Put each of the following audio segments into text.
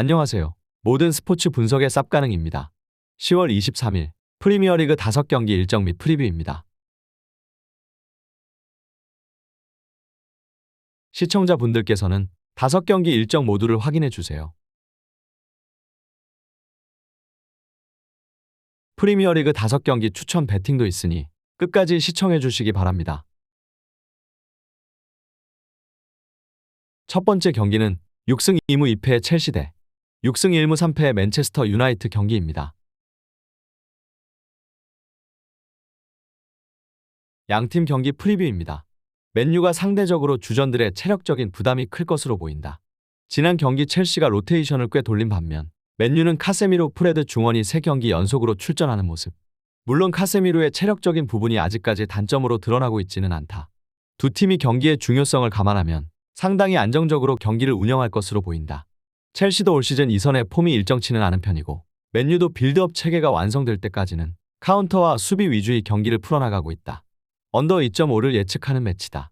안녕하세요. 모든 스포츠 분석의 쌉가능입니다. 10월 23일 프리미어리그 5경기 일정 및 프리뷰입니다. 시청자분들께서는 5경기 일정 모두를 확인해 주세요. 프리미어리그 5경기 추천 배팅도 있으니 끝까지 시청해 주시기 바랍니다. 첫 번째 경기는 6승 2무 2패의 첼시 대 6승 1무 3패의 맨체스터 유나이트 경기입니다. 양팀 경기 프리뷰입니다. 맨유가 상대적으로 주전들의 체력적인 부담이 클 것으로 보인다. 지난 경기 첼시가 로테이션을 꽤 돌린 반면 맨유는 카세미로 프레드 중원이 3경기 연속으로 출전하는 모습. 물론 카세미로의 체력적인 부분이 아직까지 단점으로 드러나고 있지는 않다. 두 팀이 경기의 중요성을 감안하면 상당히 안정적으로 경기를 운영할 것으로 보인다. 첼시도 올 시즌 이선의 폼이 일정치는 않은 편이고 맨유도 빌드업 체계가 완성될 때까지는 카운터와 수비 위주의 경기를 풀어나가고 있다. 언더 2.5를 예측하는 매치다.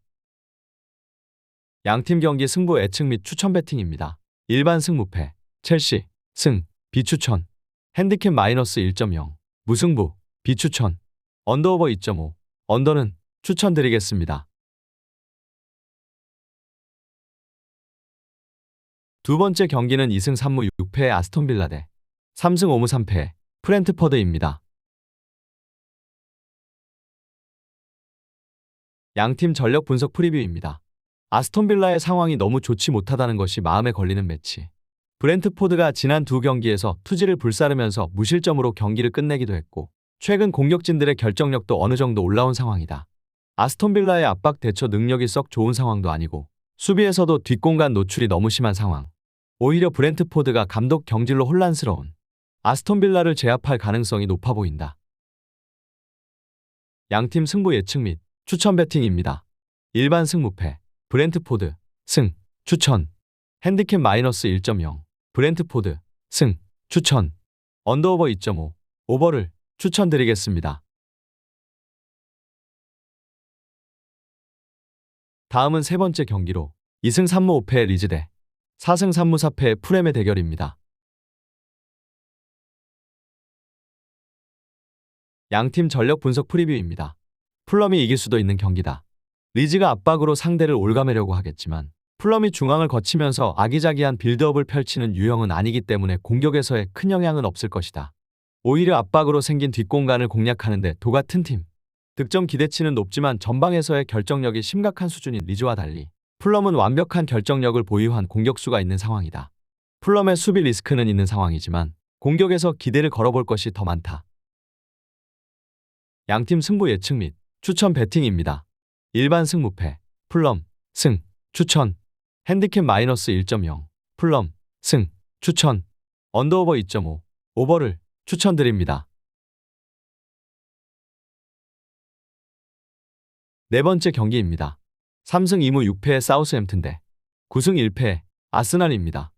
양팀 경기 승부 예측 및 추천 배팅입니다. 일반 승무패, 첼시, 승, 비추천, 핸디캡 마이너스 1.0, 무승부, 비추천, 언더오버 2.5, 언더는 추천드리겠습니다. 두 번째 경기는 2승 3무 6패의 아스톤빌라 대 3승 5무 3패의 프렌트퍼드입니다. 양팀 전력 분석 프리뷰입니다. 아스톤빌라의 상황이 너무 좋지 못하다는 것이 마음에 걸리는 매치. 브렌트포드가 지난 두 경기에서 투지를 불사르면서 무실점으로 경기를 끝내기도 했고 최근 공격진들의 결정력도 어느 정도 올라온 상황이다. 아스톤빌라의 압박 대처 능력이 썩 좋은 상황도 아니고 수비에서도 뒷공간 노출이 너무 심한 상황. 오히려 브렌트포드가 감독 경질로 혼란스러운 아스톤 빌라를 제압할 가능성이 높아 보인다. 양팀 승부 예측 및 추천 배팅입니다. 일반 승무패, 브렌트포드, 승, 추천, 핸디캡 마이너스 1.0, 브렌트포드, 승, 추천, 언더오버 2.5, 오버를 추천드리겠습니다. 다음은 세 번째 경기로 2승 3무 5패의 리즈 대 4승 3무 4패의 프렘의 대결입니다. 양팀 전력 분석 프리뷰입니다. 풀럼이 이길 수도 있는 경기다. 리즈가 압박으로 상대를 올가매려고 하겠지만 풀럼이 중앙을 거치면서 아기자기한 빌드업을 펼치는 유형은 아니기 때문에 공격에서의 큰 영향은 없을 것이다. 오히려 압박으로 생긴 뒷공간을 공략하는데 도 같은 팀. 득점 기대치는 높지만 전방에서의 결정력이 심각한 수준인 리즈와 달리 풀럼은 완벽한 결정력을 보유한 공격수가 있는 상황이다. 풀럼의 수비 리스크는 있는 상황이지만 공격에서 기대를 걸어볼 것이 더 많다. 양팀 승부 예측 및 추천 배팅입니다. 일반 승무패, 풀럼, 승, 추천, 핸디캡 마이너스 1.0, 풀럼, 승, 추천, 언더오버 2.5, 오버를 추천드립니다. 네 번째 경기입니다. 3승 2무 6패의 사우스햄튼 대 9승 1패의 아스날입니다.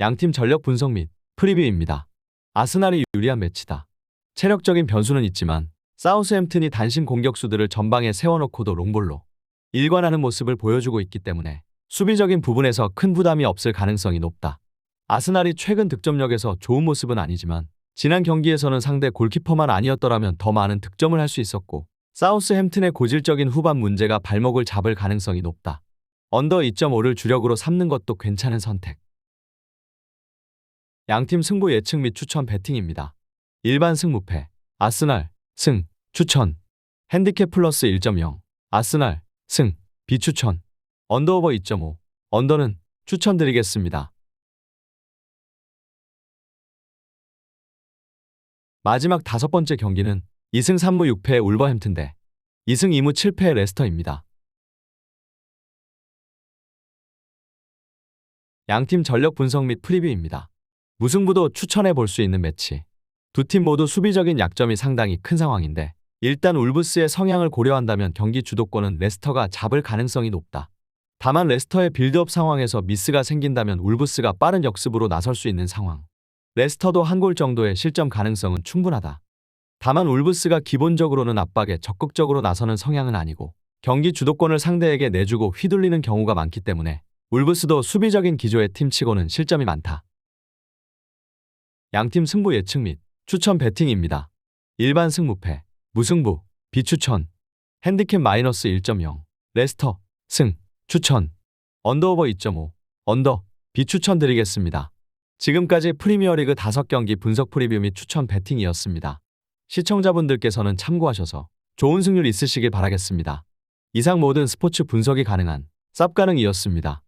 양팀 전력 분석 및 프리뷰입니다. 아스날이 유리한 매치다. 체력적인 변수는 있지만 사우스햄튼이 단신 공격수들을 전방에 세워놓고도 롱볼로 일관하는 모습을 보여주고 있기 때문에 수비적인 부분에서 큰 부담이 없을 가능성이 높다. 아스날이 최근 득점력에서 좋은 모습은 아니지만 지난 경기에서는 상대 골키퍼만 아니었더라면 더 많은 득점을 할 수 있었고 사우스햄튼의 고질적인 후반 문제가 발목을 잡을 가능성이 높다. 언더 2.5를 주력으로 삼는 것도 괜찮은 선택. 양팀 승부 예측 및 추천 배팅입니다. 일반 승무패, 아스날, 승, 추천, 핸디캡 플러스 1.0, 아스날, 승, 비추천, 언더오버 2.5, 언더는 추천드리겠습니다. 마지막 다섯 번째 경기는 2승 3무 6패의 울버햄튼 대 2승 2무 7패의 레스터입니다. 양팀 전력 분석 및 프리뷰입니다. 무승부도 추천해 볼 수 있는 매치. 두 팀 모두 수비적인 약점이 상당히 큰 상황인데 일단 울브스의 성향을 고려한다면 경기 주도권은 레스터가 잡을 가능성이 높다. 다만 레스터의 빌드업 상황에서 미스가 생긴다면 울브스가 빠른 역습으로 나설 수 있는 상황. 레스터도 한 골 정도의 실점 가능성은 충분하다. 다만 울브스가 기본적으로는 압박에 적극적으로 나서는 성향은 아니고 경기 주도권을 상대에게 내주고 휘둘리는 경우가 많기 때문에 울브스도 수비적인 기조의 팀치고는 실점이 많다. 양팀 승부 예측 및 추천 배팅입니다. 일반 승무패, 무승부, 비추천, 핸디캡 마이너스 1.0, 레스터, 승, 추천, 언더오버 2.5, 언더, 비추천 드리겠습니다. 지금까지 프리미어리그 5경기 분석 프리뷰 및 추천 배팅이었습니다. 시청자분들께서는 참고하셔서 좋은 승률 있으시길 바라겠습니다. 이상 모든 스포츠 분석이 가능한 쌉가능이었습니다.